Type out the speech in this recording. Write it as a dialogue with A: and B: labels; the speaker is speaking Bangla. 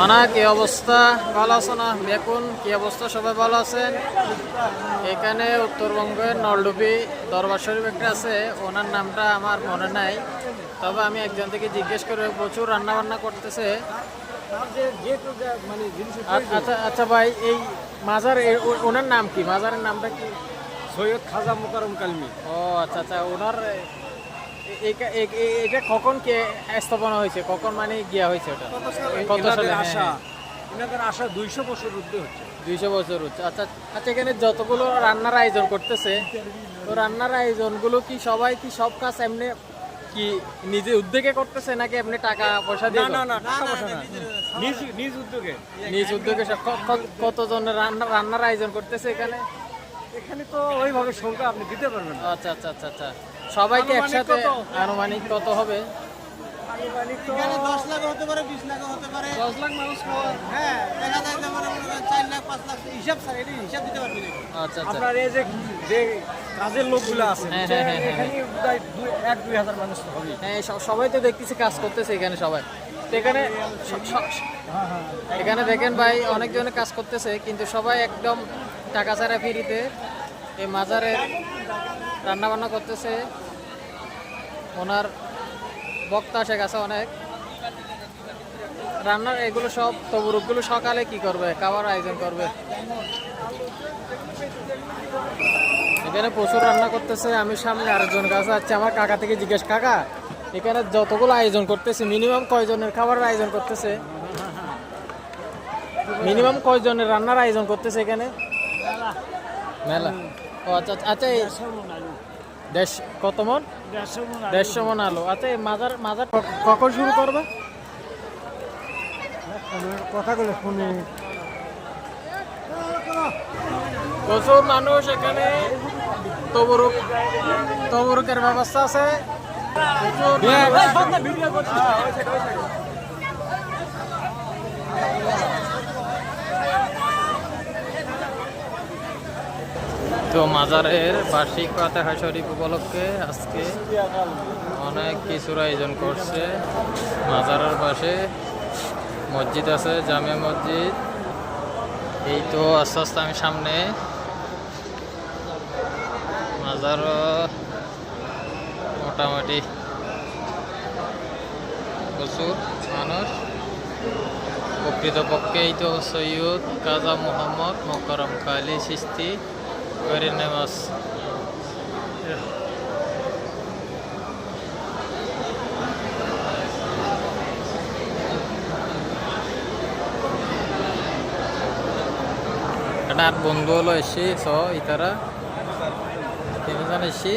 A: মানা কি অবস্থা? ভালো আছো না? দেখুন কি অবস্থা? সবাই ভালো আছেন? এখানে উত্তরবঙ্গের নলডুবি দরবার শরীফ একটা আছে। ওনার নামটা আমার মনে নাই। তবে আমি একজন থেকে জিজ্ঞেস করে প্রচুর রান্না বান্না করতেছে আচ্ছা আচ্ছা ভাই এই মাজার ওনার নাম কি? মাজারের নামটা কি?
B: সৈয়দ খাজা মোকারম কালমি।
A: ও আচ্ছা আচ্ছা ওনার এটা কখন কে স্থাপনা হয়েছে? কখন মানে গিয়া হয়েছে ওটা? কত সালে? হ্যাঁ,
B: আশা।
A: হ্যাঁ।
B: এনাদের আশা দুইশো বছর ঊর্ধ্বে হচ্ছে।
A: দুইশো বছর হচ্ছে আচ্ছা আচ্ছা এখানে যতগুলো রান্নার আয়োজন করতেছে তো রান্নার আয়োজনগুলো কি সবাই কি সব কাজ এমনি কি নিজে উদ্যোগে করতেছে নাকি এমনি টাকা পয়সা দিয়ে
B: না না? না টাকা পয়সা না নিজ নিজ উদ্যোগে।
A: নিজ উদ্যোগে কতজনের রান্না রান্নার আয়োজন করতেছে এখানে?
B: এখানে তো ওইভাবে সংখ্যা আপনি দিতে পারবেন
A: আচ্ছা আচ্ছা আচ্ছা আচ্ছা। সবাইকে একসাথে আনুমানিক কত হবে?
B: আনুমানিক তো
C: এখানে দশ লাখ হতে পারে বিশ লাখ হতে পারে।
B: দশ লাখ মানুষ খাওয়ার
C: হ্যাঁ
A: আচ্ছা আচ্ছা।
B: আপনার এই যে কাজের লোকগুলো আছে
A: হ্যাঁ, হ্যাঁ, হ্যাঁ, হ্যাঁ।
B: এখানে প্রায় দুই এক দুই হাজার মানুষ তো
A: হ্যাঁ সবাই তো দেখতেছি কাজ করতেছে এখানে সবাই। এখানে স- স- এখানে দেখেন ভাই অনেকজনে কাজ করতেছে কিন্তু সবাই একদম টাকা ছাড়া ফিরিতে এই মাজারে রান্নাবান্না করতেছে। ওনার বক্তা আসে গেছে অনেক। রান্নার এগুলো সব তবুরুকগুলো সকালে কি করবে? খাবার আয়োজন করবে। এখানে প্রচুর রান্না করতেছে। আমি সামনে আরেকজন কাছে আছে আমার কাকা থেকে জিজ্ঞেস কাকা এখানে যতগুলো আয়োজন করতেছে মিনিমাম কয়জনের খাবারের আয়োজন করতেছে? মিনিমাম কয়জনের রান্নার আয়োজন করতেছে এখানে? মেলা। ও আচ্ছা আচ্ছা, আচ্ছা দেশ কত মন? দেড়শো মন আলু আচ্ছা মাজার মাজার কখন শুরু করবে?
B: কথাগুলো শুনে।
A: প্রচুর মানুষ এখানে। তবরুক তবরুকের ব্যবস্থা আছে। প্রচুর তো মাজারের বার্ষিক ফাতেহা শরীফ উপলক্ষে আজকে অনেক কিছুর আয়োজন করছে। মাজারের পাশে মসজিদ আছে, জামে মসজিদ। এই তো আস্তে আস্তে আমি সামনে মাজার মোটামুটি প্রচুর মানুষ। প্রকৃতপক্ষে এই তো সৈয়দ কাজা মোহাম্মদ মোকারম কালী সিস্তি। করে নেমাজ এটা আর বন্ধু হলো এসে স ইতারা। তিনজন এসে?